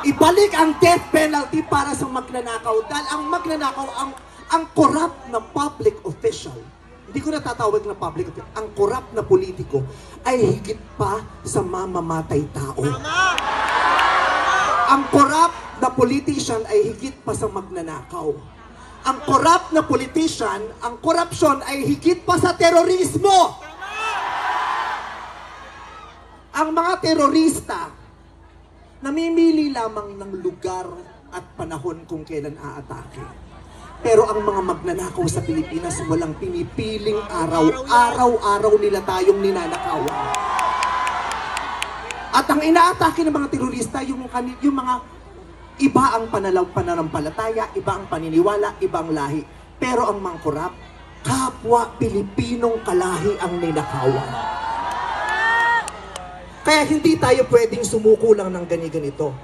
Ibalik ang death penalty para sa magnanakaw dahil ang magnanakaw ang ang corrupt na public official. Hindi ko natatawag na public official. Ang corrupt na politiko ay higit pa sa mamamatay tao. Ang corrupt na politician ay higit pa sa magnanakaw. Ang corrupt na politician, ang corruption ay higit pa sa terorismo. Ang mga terorista, namimili lamang ng lugar at panahon kung kailan aatake. Pero ang mga magnanakaw sa Pilipinas walang pinipiling araw. Araw-araw nila tayong ninanakawan. At ang inaatake ng mga terorista, yung, yung mga iba ang panalaw pananampalataya, iba ang paniniwala, ibang lahi. Pero ang mga korap, kapwa Pilipinong kalahi ang ninakawan. Kaya hindi tayo pwedeng sumuko lang ng gani-ganito.